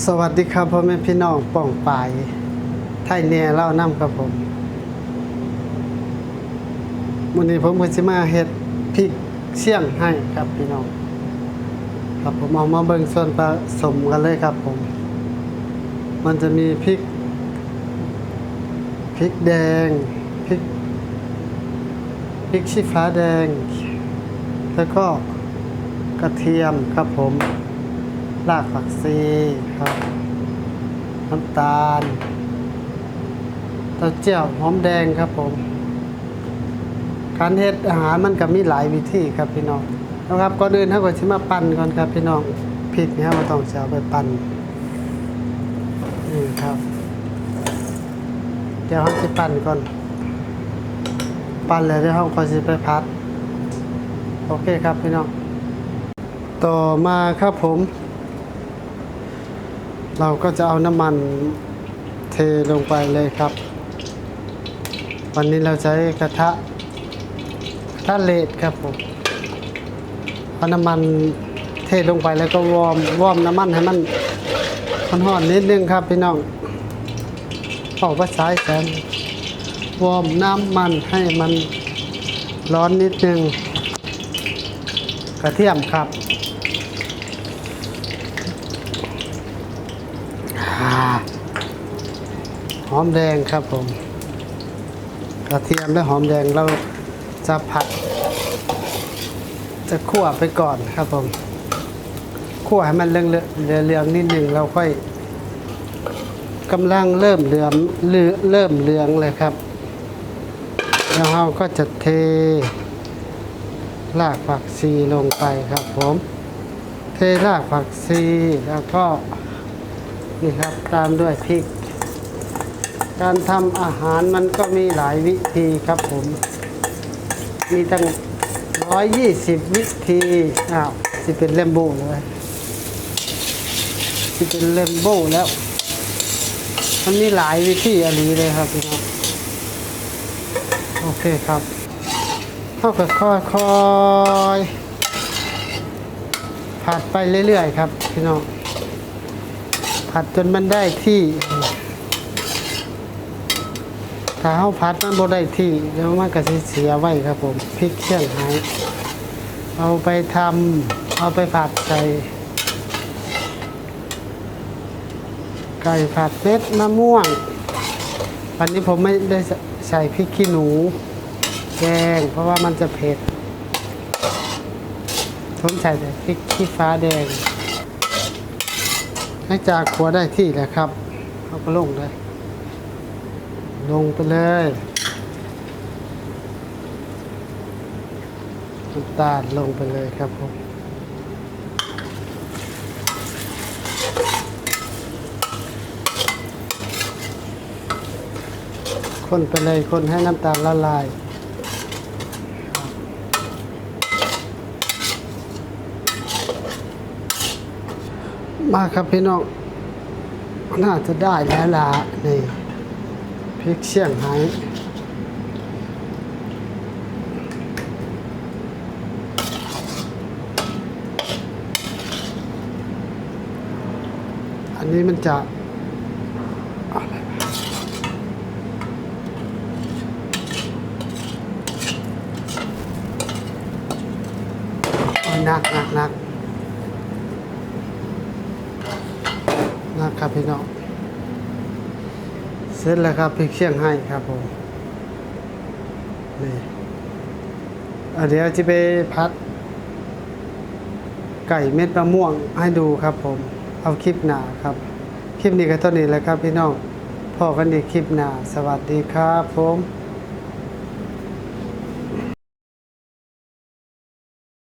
สวัสดีครับพ่อแม่พี่น้องป้องปายไทยเนียเล่าน้ำครับผมวันนี้ผมก็จะมาเฮ็ดพริกเสี่ยงให้ครับพี่น้อง ครับผมเอามาเบิ่งส่วนผสมกันเลยครับผม มันจะมีพริกพริกแดงพริกพริกชี้ฟ้าแดง แล้วก็กระเทียมครับผม รากผักชีครับน้ำตาลเต้าเจี้ยวหอมแดงครับผมการเฮ็ดอาหารมันก็มีหลายวิธีครับพี่น้องนะครับก่อนอื่นเฮาก็สิมาปั่นก่อนครับพี่น้องพริกนี่เฮาบ่ต้องสิเอาไปปั่นนี่ครับ เดี๋ยวเฮาสิปั่นก่อน ปั่นแล้วเดี๋ยวเฮาก็สิไปพัด โอเคครับพี่น้อง ต่อมาครับผม เราก็จะเอาน้ำมันเทลงไปเลยครับ วันนี้เราใช้กระทะกระทะเลดครับผมเอาน้ำมันเทลงไปแล้วก็วอร์มวอร์มน้ำมันให้มันมันห่อนนิดนึงครับพี่น้องออกภาษาอีสนวอร์มน้ำมันให้มันร้อนนิดนึง กระเทียมครับ อ่า หอมแดงครับผม กระเทียมและหอมแดงเราจะผัด จะคั่วไปก่อนครับผมคั่วให้มันเรื่องเรืองนิดหนึ่งเราค่อยกำลังเริ่มเหลือมเลือเริ่มเหลืองเลยครับ แล้วเราก็จะเทรากผักชีลงไปครับผม เทรากผักชีแล้วก็นี่ครับตามด้วยพริก การทำอาหารมันก็มีหลายวิธีครับผม มีตั้งร้อยยี่สิบวิธีอ้าวสิเป็นเลมโบ้เลยสิเป็นเลมโบ้แล้ว มันมีหลายวิธีอะไรเลยครับพี่น้องโอเคครับเท่ากับค่อยๆผัดไปเรื่อยๆครับพี่น้องผัดจนมันได้ที่ ถ้าเฮาผัดมันบ่ได้ที่แล้วมันก็สิเสียไว้ครับผมพริกเชียงไฮ้เอาไปทำเอาไปผัดใส่ไก่ผัดเม็ดมะม่วง วันนี้ผมไม่ได้ใส่พริกขี้หนูแกงเพราะว่ามันจะเผ็ดผมใส่แต่พริกขี้ฟ้าแดงให้จากขัวได้ที่แหละครับเขาก็ลงเลย ลงไปเลยน้ำตาลลงไปเลยครับผมคนไปเลยคนให้น้ำตาลละลายมาครับพี่น้องน่าจะได้แล้วล่ะนี่ พริกเสี่ยงไฮ้อันนี้มันจะอะไรวะโอ้ยหนักหนักหนักครับพี่น้อง เสร็จแล้วครับพริกเชียงให้ครับผมนี่เดี๋ยวจะไปพัด ไก่เม็ดมะม่วงให้ดูครับผม เอาคลิปหนาครับ คลิปนี้ก็เท่านี้แหละครับพี่น้องพอกันอีกคลิปหนาสวัสดีครับผม